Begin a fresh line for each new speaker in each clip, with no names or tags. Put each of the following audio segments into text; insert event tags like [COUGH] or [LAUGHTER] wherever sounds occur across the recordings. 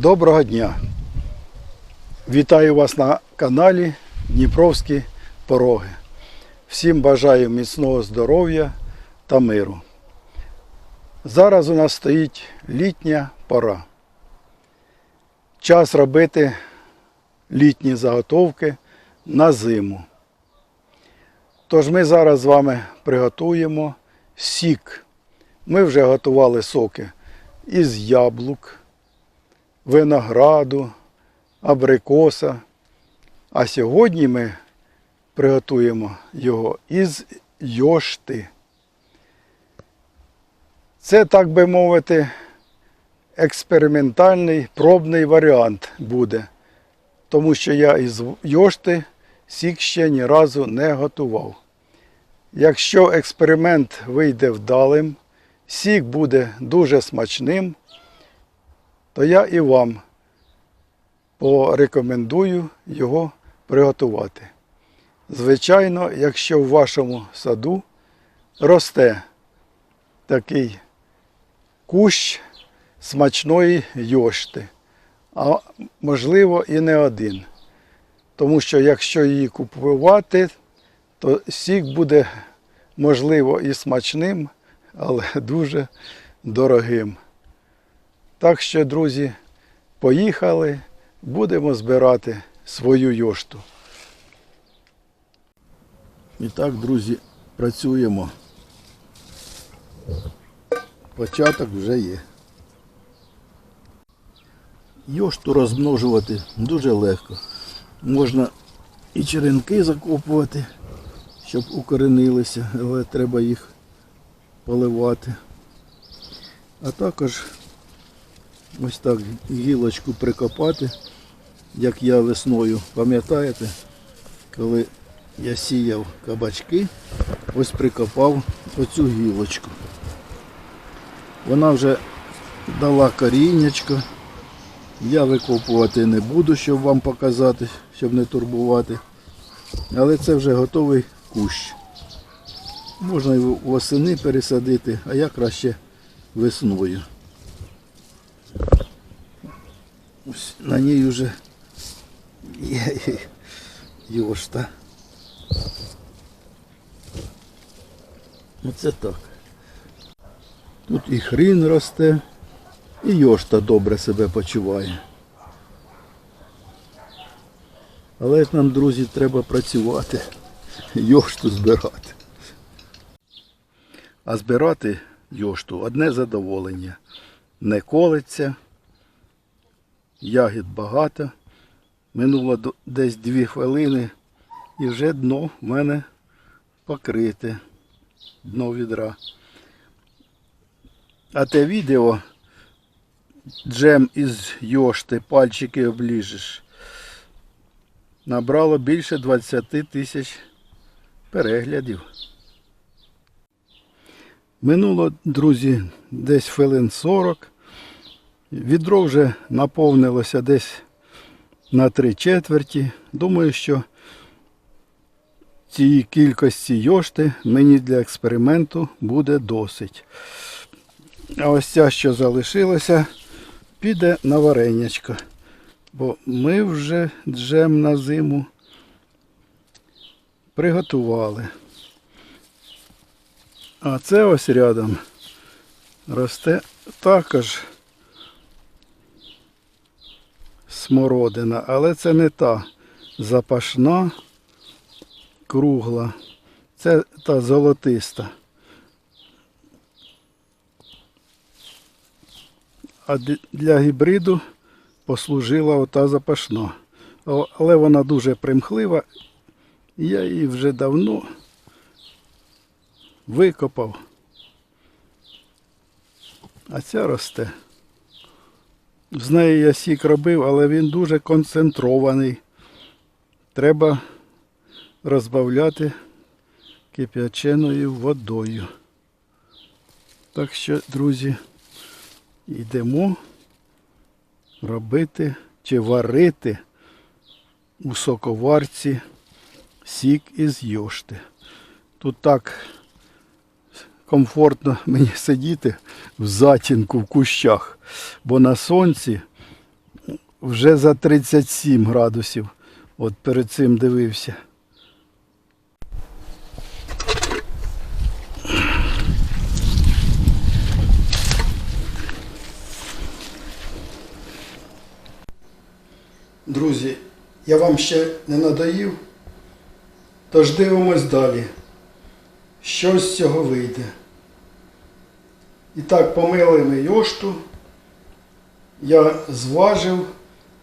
Доброго дня! Вітаю вас на каналі Дніпровські Пороги. Всім бажаю міцного здоров'я та миру. Зараз у нас стоїть літня пора. Час робити літні заготовки на зиму. Тож ми зараз з вами приготуємо сік. Ми вже готували соки із яблук, винограду, абрикоса. А сьогодні ми приготуємо його із йошти. Це, так би мовити, експериментальний пробний варіант буде, тому що я із йошти сік ще ні разу не готував. Якщо експеримент вийде вдалим, сік буде дуже смачним, то я і вам порекомендую його приготувати. Звичайно, якщо в вашому саду росте такий кущ смачної йошти, а можливо і не один. Тому що якщо її купувати, то сік буде можливо і смачним, але [LAUGHS] дуже дорогим. Так що, друзі, поїхали, будемо збирати свою йошту. І так, друзі, працюємо. Початок вже є. Йошту розмножувати дуже легко. Можна і черенки закопувати, щоб укоренилися, але треба їх поливати. А також ось так гілочку прикопати, як я весною, пам'ятаєте, коли я сіяв кабачки, ось прикопав оцю гілочку. Вона вже дала коріннячко. Я викопувати не буду, щоб вам показати, щоб не турбувати. Але це вже готовий кущ. Можна його восени пересадити, а я краще весною. Ось на ній вже є йошта. Оце так. Тут і хрін росте, і йошта добре себе почуває. Але ж нам, друзі, треба працювати, йошту збирати. А збирати йошту одне задоволення. Не колиться, ягід багато. Минуло десь дві хвилини і вже дно в мене покрите. Дно відра. А те відео джем із йошти, пальчики обліжеш. Набрало більше 20 тисяч переглядів. Минуло, друзі, десь хвилин 40. Відро вже наповнилося десь на три четверті. Думаю, що цієї кількості йошти мені для експерименту буде досить. А ось ця, що залишилася, піде на варенячко. Бо ми вже джем на зиму приготували. А це ось рядом росте також смородина, але це не та запашна, кругла. Це та золотиста. А для гібриду послужила ота запашна. Але вона дуже примхлива. Я її вже давно викопав. А ця росте. З нею я сік робив, але він дуже концентрований. Треба розбавляти кип'яченою водою. Так що, друзі, йдемо робити чи варити у соковарці сік із йошти. Тут так комфортно [LAUGHS] мені сидіти в затінку в кущах, бо на сонці вже за 37 градусів. От перед цим дивився. Друзі, я вам ще не надоїв, тож дивимось далі. Що з цього вийде. І так, помили ми йошту. Я зважив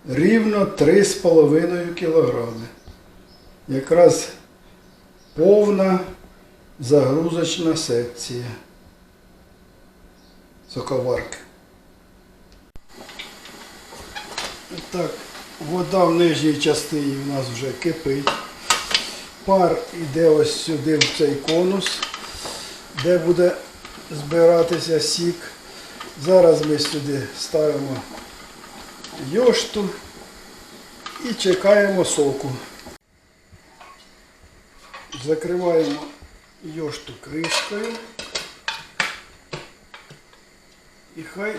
рівно 3,5 кілограми. Якраз повна загрузочна секція соковарки. Так, вода в нижній частині у нас вже кипить. Пар йде ось сюди в цей конус, де буде збиратися сік. Зараз ми сюди ставимо йошту і чекаємо соку. Закриваємо йошту кришкою. І хай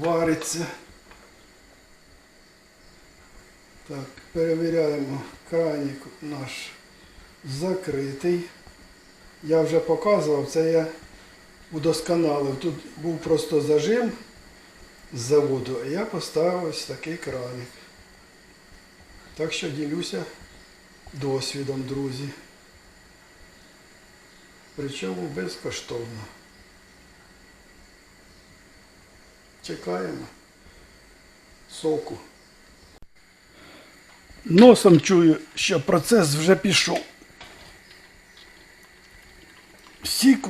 вариться. Так, перевіряємо, краник наш закритий. Я вже показував, це я удосконалив. Тут був просто зажим з заводу, а я поставив ось такий краник. Так що ділюся досвідом, друзі. Причому безкоштовно. Чекаємо соку. Носом чую, що процес вже пішов.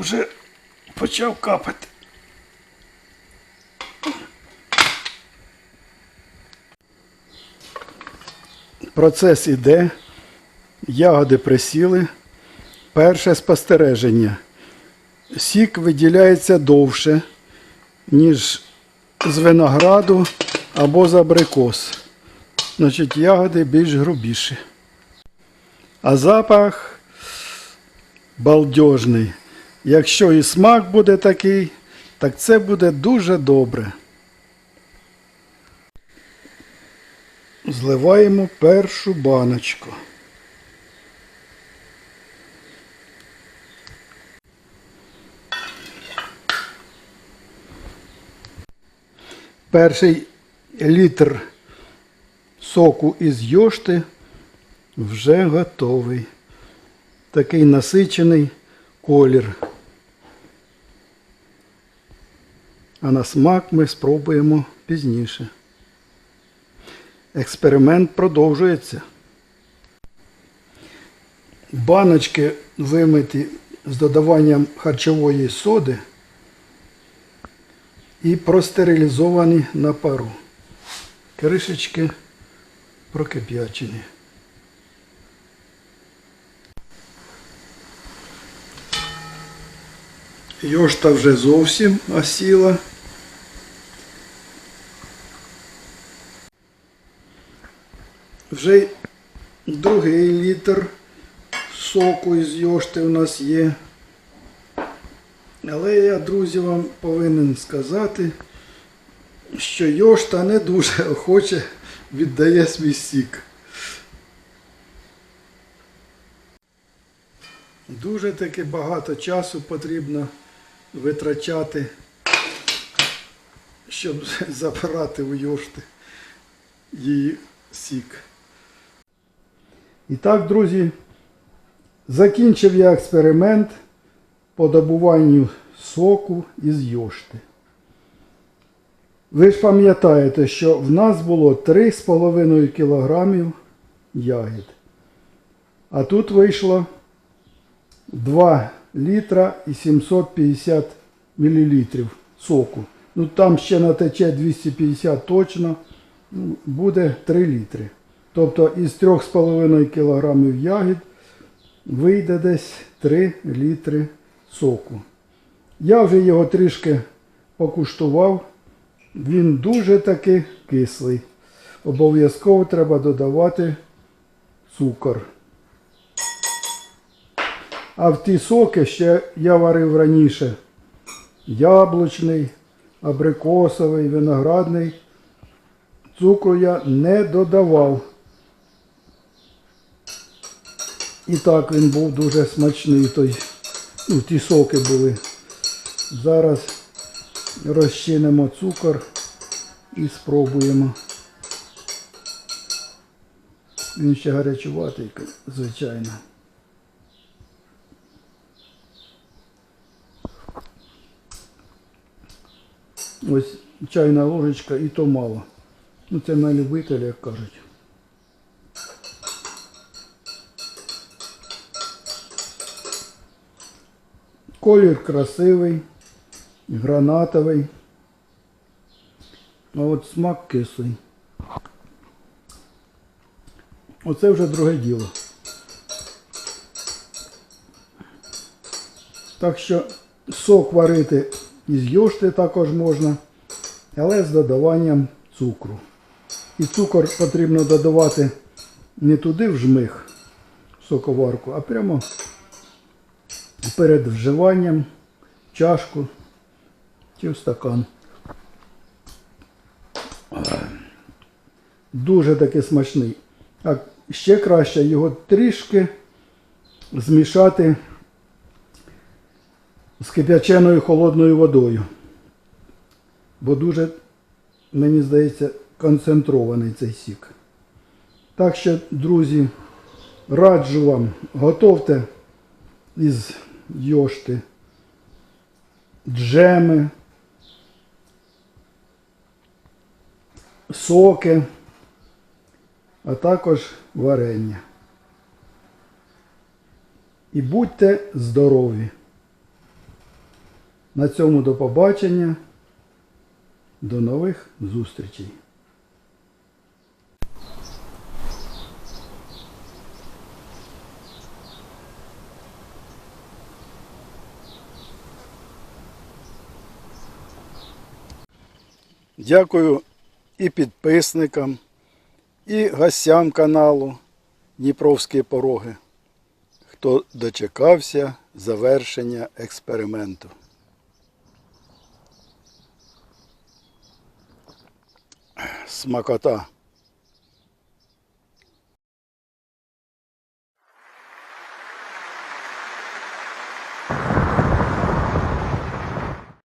Уже почав капати. Процес іде, ягоди присіли. Перше спостереження. Сік виділяється довше, ніж з винограду або з абрикос. Значить, ягоди більш грубіші. А запах балдежний. Якщо і смак буде такий, так це буде дуже добре. Зливаємо першу баночку. Перший літр соку із йошти вже готовий. Такий насичений колір. А на смак ми спробуємо пізніше. Експеримент продовжується. Баночки вимиті з додаванням харчової соди і простерилізовані на пару. Кришечки прокип'ячені. Йошта вже зовсім осіла. Вже другий літр соку із йошти у нас є. Але я, друзі, вам повинен сказати, що йошта не дуже охоче віддає свій сік. Дуже таки багато часу потрібно витрачати, щоб забирати у йошти її сік. І так, друзі, закінчив я експеримент по добуванню соку із йошти. Ви ж пам'ятаєте, що в нас було 3,5 кг ягід. А тут вийшло 2 літра і 750 мл соку. Ну там ще натече 250 точно, ну, буде 3 літри. Тобто із 3,5 кг ягід вийде десь 3 літри соку. Я вже його трішки покуштував. Він дуже таки кислий. Обов'язково треба додавати цукор. А в ті соки ще я варив раніше яблучний, абрикосовий, виноградний. цукру я не додавав. І так він був дуже смачний. Той, ну, ті соки були. Зараз розчинимо цукор і спробуємо. Він ще гарячуватий, звичайно. Ось чайна ложечка і то мало. Ну це на любителя, як кажуть. Колір красивий, гранатовий. А от смак кислий. Оце вже друге діло. Так що сок варити із йошти також можна, але з додаванням цукру. І цукор потрібно додавати не туди в жмих соковарку, а прямо перед вживанням чашку чи в стакан. Дуже таки смачний. А ще краще його трішки змішати з кип'яченою холодною водою. Бо дуже, мені здається, концентрований цей сік. Так що, друзі, раджу вам, готовте із йошти джеми, соки, а також варення. І будьте здорові! На цьому до побачення. До нових зустрічей. Дякую і підписникам, і гостям каналу Дніпровські пороги, хто дочекався завершення експерименту. Смакота.